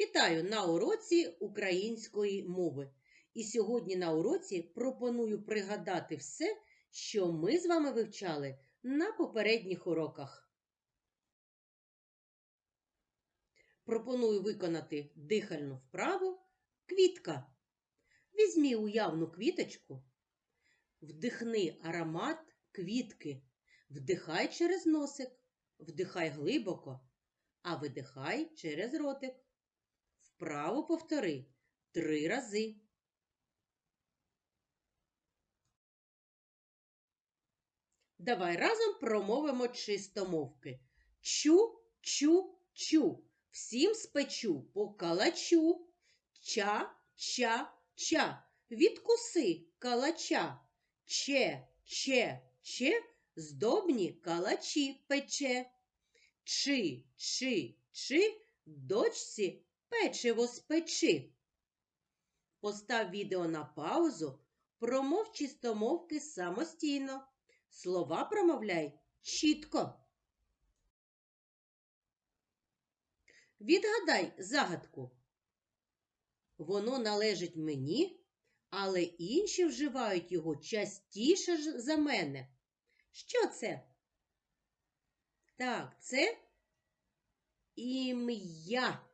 Вітаю на уроці української мови. І сьогодні на уроці пропоную пригадати все, що ми з вами вивчали на попередніх уроках. Пропоную виконати дихальну вправу квітка. Візьмі уявну квіточку, вдихни аромат квітки, вдихай через носик, вдихай глибоко, а видихай через ротик. Вправо повтори три рази. Давай разом промовимо чистомовки. Чу, чу, чу. Всім спечу по калачу. Ча, ча, ча. Відкуси калача. Че, че, че. Здобні калачі пече. Чи, чи, чи. Дочці печиво спечи. Постав відео на паузу, промов чистомовки самостійно. Слова промовляй чітко. Відгадай загадку. Воно належить мені, але інші вживають його частіше за мене. Що це? Так, це ім'я.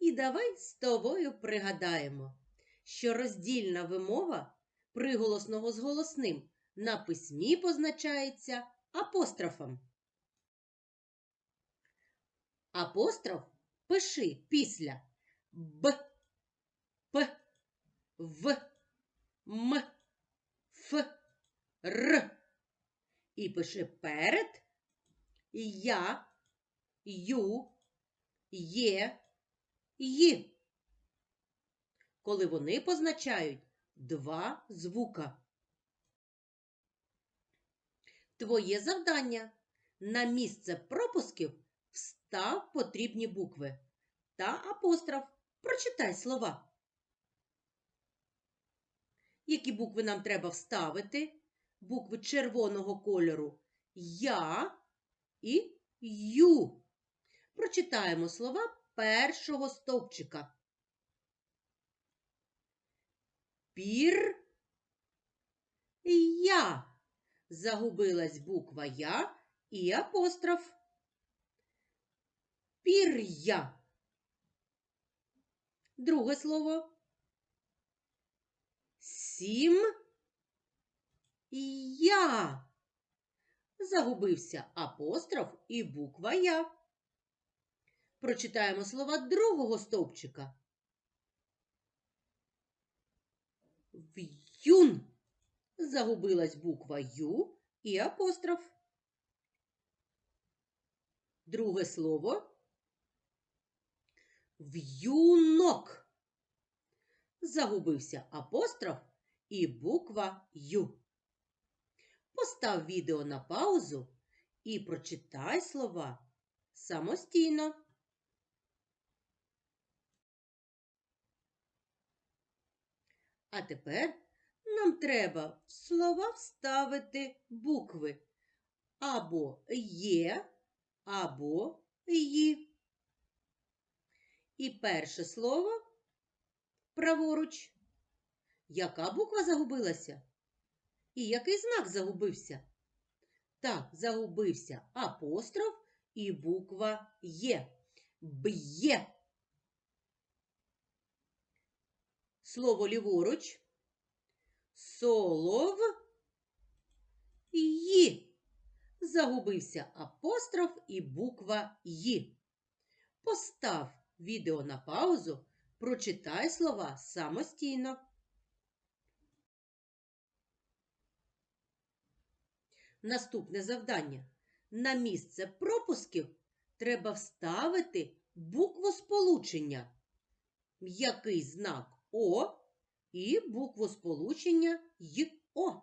І давай з тобою пригадаємо, що роздільна вимова приголосного з голосним на письмі позначається апострофом. Апостроф пиши після Б, П, В, М, Ф, Р. І пиши перед Я, Ю, Є, Ї. Коли вони позначають два звука. Твоє завдання на місце пропусків встав потрібні букви та апостроф. Прочитай слова. Які букви нам треба вставити? Букви червоного кольору Я і Ю. Прочитаємо слова першого стовпчика. Пір я. Загубилась буква Я і апостроф. Пір'я. Друге слово. Сім. Я. Загубився апостроф і буква Я. Прочитаємо слова другого стовпчика. В'юн. Загубилась буква Ю і апостроф. Друге слово. В'юнок. Загубився апостроф і буква Ю. Постав відео на паузу і прочитай слова самостійно. А тепер нам треба в слова вставити букви або є, або ї. І перше слово праворуч. Яка буква загубилася? І який знак загубився? Так, загубився апостроф і буква Є. Б'є. Слово ліворуч. Солов Ї. Загубився апостроф і буква Ї. Постав відео на паузу, прочитай слова самостійно. Наступне завдання. На місце пропусків треба вставити букву сполучення. М'який знак О і букву сполучення ЙО.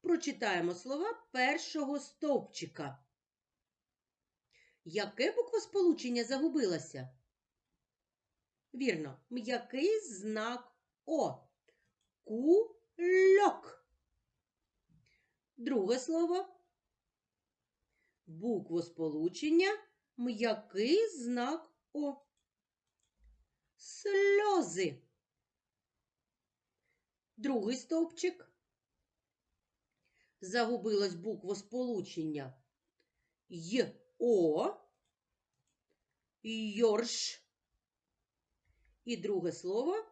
Прочитаємо слова першого стовпчика. Яке буквосполучення загубилося? Вірно, м'який знак О. Кульок. Друге слово. Буквосполучення м'який знак О. Сльози. Другий стовпчик. Загубилось буквосполучення Й О. Йорш. І друге слово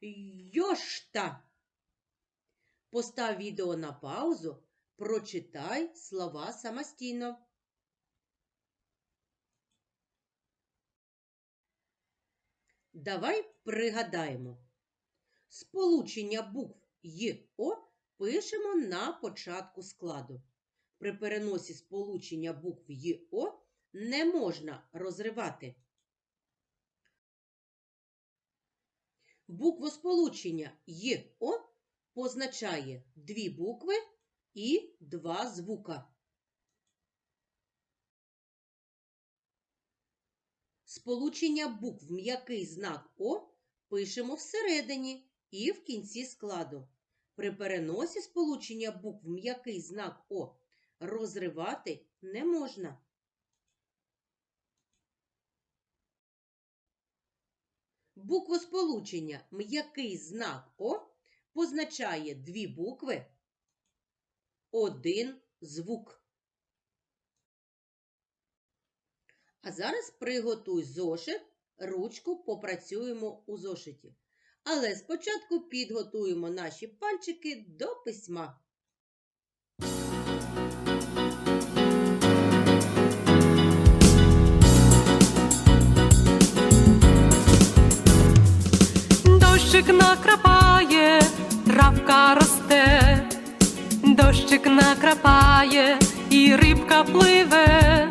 Йошта. Постав відео на паузу, прочитай слова самостійно. Давай пригадаємо. Сполучення букв Й О пишемо на початку складу. При переносі сполучення букв Й О не можна розривати. Буквосполучення Й О позначає дві букви і два звука. Сполучення букв м'який знак О пишемо всередині і в кінці складу. При переносі сполучення букв м'який знак О розривати не можна. Буквосполучення м'який знак О позначає дві букви, один звук. А зараз приготуй зошит, ручку попрацюємо у зошиті. Але спочатку підготуємо наші пальчики до письма. Дощик накрапає, травка росте, дощик накрапає, і рибка пливе,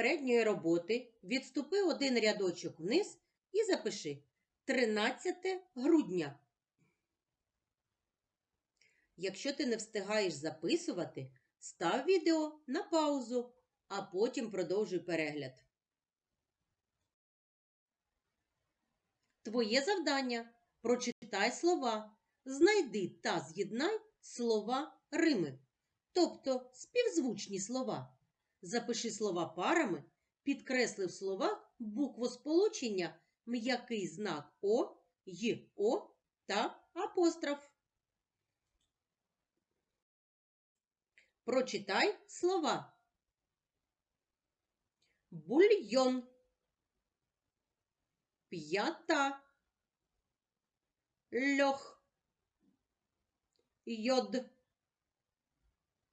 попередньої роботи відступи один рядочок вниз і запиши 13 грудня. Якщо ти не встигаєш записувати, став відео на паузу, а потім продовжуй перегляд. Твоє завдання прочитай слова, знайди та з'єднай слова Рими, тобто співзвучні слова. Запиши слова парами, підкресли в словах буквосполучення м'який знак О, Й, О та апостроф. Прочитай слова. Бульйон. П'ята. Льох. Йод.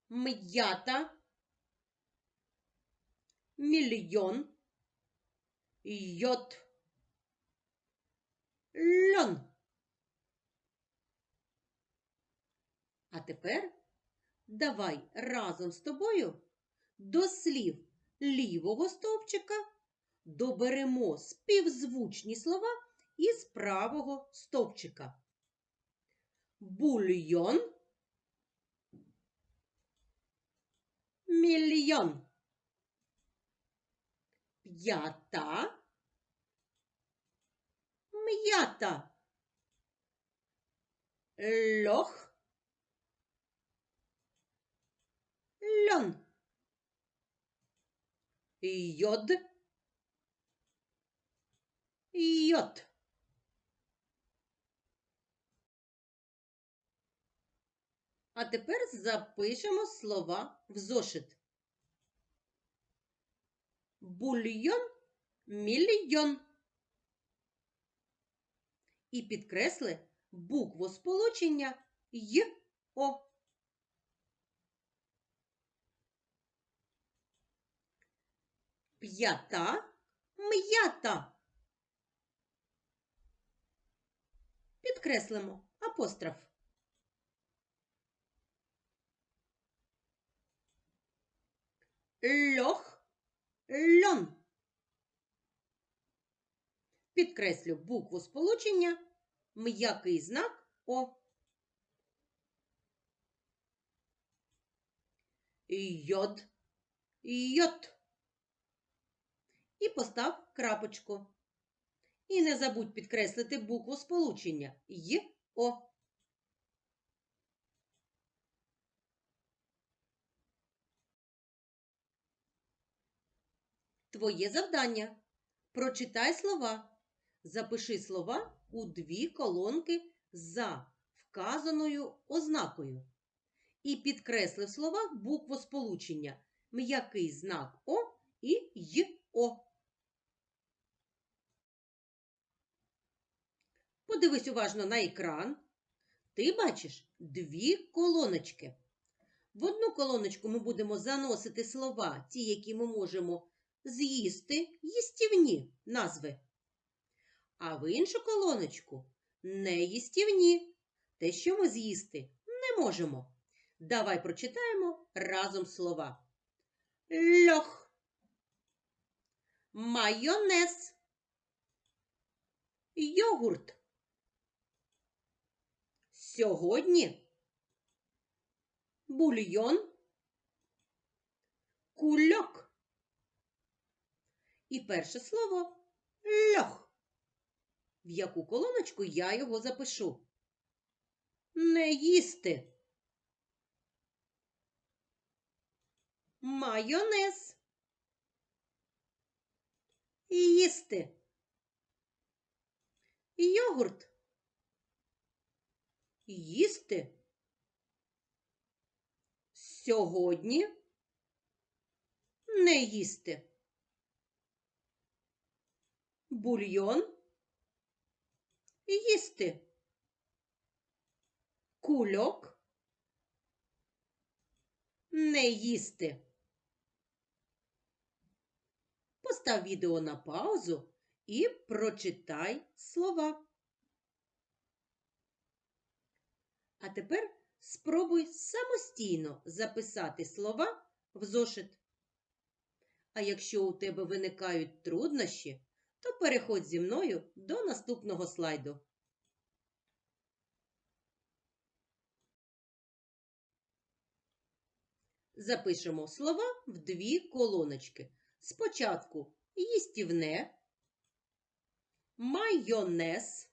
М'ята. Мільйон. Йод. Льон. А тепер Давай разом з тобою до слів лівого стовпчика доберемо співзвучні слова із правого стовпчика. Бульйон. Мільйон. П'ята. М'ята. Льох. льон. Йод. Йод. А тепер запишемо слова в зошит. Бульйон мільйон. І підкресли букву сполучення й о. П'ята м'ята. підкреслимо апостроф. Льох, льон. Підкреслю букву сполучення, м'який знак О. Йод, йот. І постав крапочку. І не забудь підкреслити букву сполучення Й О. Твоє завдання. Прочитай слова. Запиши слова у дві колонки за вказаною ознакою. І підкресли в словах букву сполучення м'який знак О і Й О. Подивись уважно на екран. Ти бачиш дві колоночки. В одну колоночку ми будемо заносити слова, ті, які ми можемо з'їсти, їстівні назви. А в іншу колоночку неїстівні, те, що ми з'їсти не можемо. Давай прочитаємо разом слова. Льох, майонез, йогурт. Сьогодні бульйон, кульок. І перше слово льох. В яку колоночку я його запишу? Не їсти. Майонез. Їсти. Йогурт. Їсти. Сьогодні не їсти. Бульйон. Їсти. Кульок. Не їсти. Постав відео на паузу і прочитай слова. А тепер спробуй самостійно записати слова в зошит. А якщо у тебе виникають труднощі, то переходь зі мною до наступного слайду. Запишемо слова в дві колоночки. Спочатку їстівне, майонез.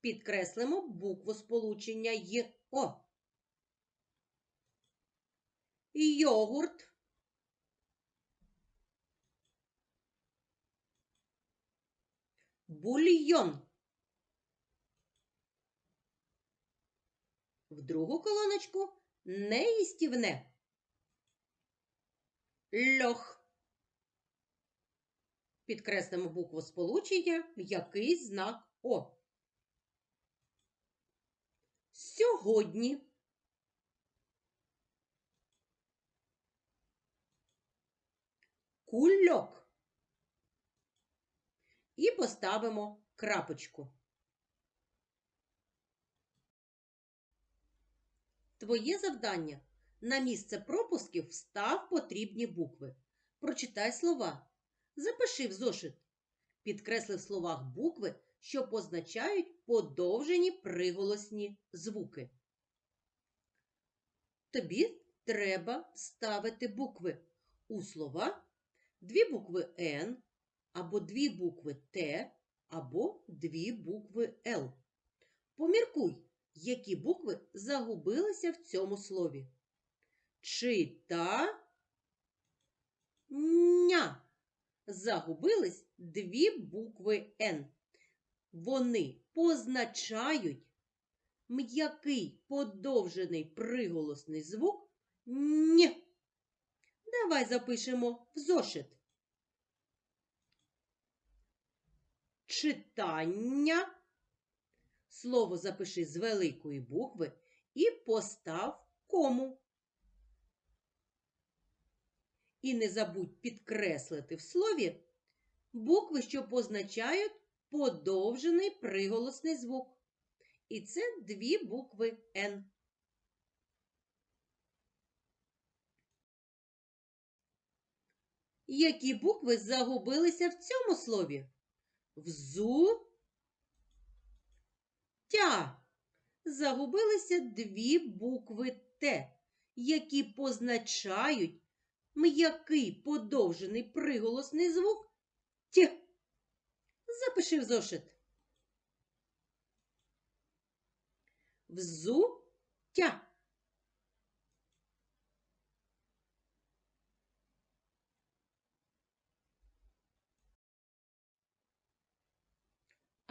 Підкреслимо букву сполучення Й О. Йогурт. Бульйон. В другу колоночку неїстівне. Льох. Підкреслимо букву сполучення, м'який знак О. Сьогодні. Кульок. І поставимо крапочку. Твоє завдання на місце пропусків встав потрібні букви. Прочитай слова. Запиши в зошит. Підкресли в словах букви, що позначають подовжені приголосні звуки. Тобі треба ставити букви у слова, дві букви Н, або дві букви Т, або дві букви Л. Поміркуй, які букви загубилися в цьому слові. Чита ня. Загубились дві букви Н. Вони позначають м'який подовжений приголосний звук Н. Давай запишемо в зошит. Читання. Слово запиши з великої букви і постав кому. І не забудь підкреслити в слові букви, що позначають подовжений приголосний звук. І це дві букви Н. Які букви загубилися в цьому слові? Взу. Тя. Загубилися дві букви Т, які позначають м'який подовжений приголосний звук Т. Запиши в зошит. Взуття.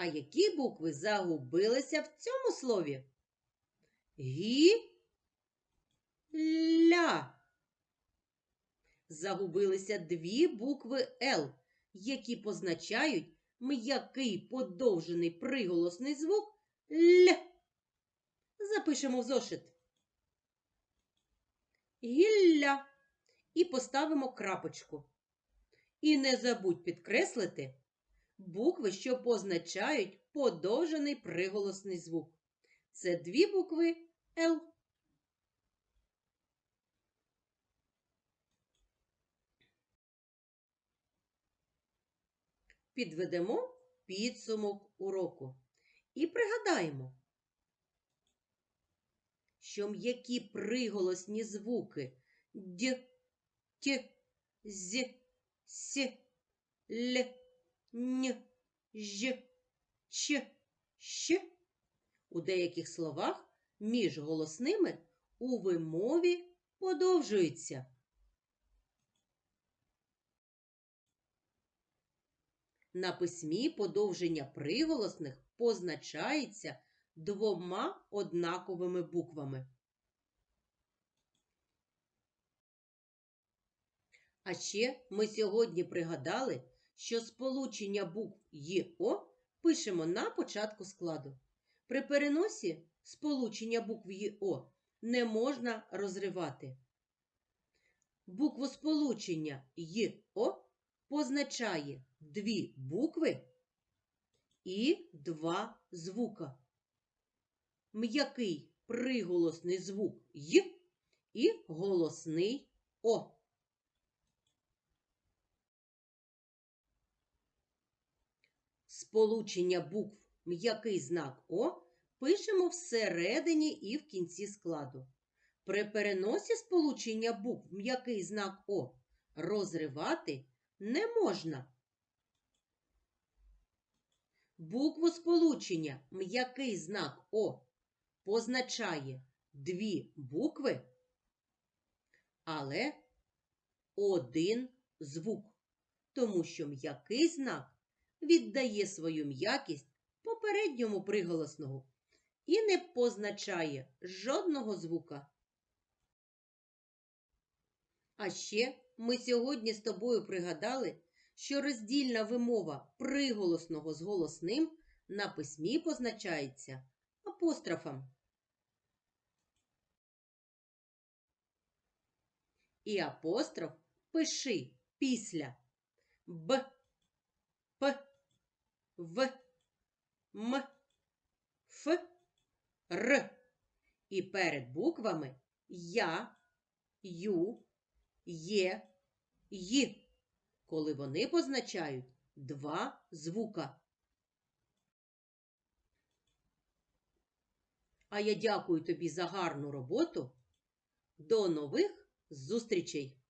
А які букви загубилися в цьому слові? Гі. Ля. Загубилися дві букви Л, які позначають м'який подовжений приголосний звук Л. Запишемо в зошит. Гілля. І поставимо крапочку. І не забудь підкреслити букви, що позначають подовжений приголосний звук. Це дві букви Л. Підведемо підсумок уроку і пригадаємо, що м'які приголосні звуки д, т, з, с, л, н, ж, ч, щ у деяких словах між голосними у вимові подовжуються. На письмі подовження приголосних позначається двома однаковими буквами. А ще ми сьогодні пригадали, що сполучення букв ЙО пишемо на початку складу. При переносі сполучення букв ЙО не можна розривати. Букву сполучення ЙО позначає дві букви і два звука. М'який приголосний звук Й і голосний О. Сполучення букв м'який знак О пишемо всередині і в кінці складу. При переносі сполучення букв м'який знак О розривати не можна. Букву сполучення м'який знак О позначає дві букви, але один звук, тому що м'який знак віддає свою м'якість попередньому приголосного і не позначає жодного звука. А ще ми сьогодні з тобою пригадали, що роздільна вимова приголосного з голосним на письмі позначається апострофом. І апостроф пиши після Б, П, В, М, Ф, Р. І перед буквами Я, Ю, Є, Й, коли вони позначають два звука. А я дякую тобі за гарну роботу. До нових зустрічей!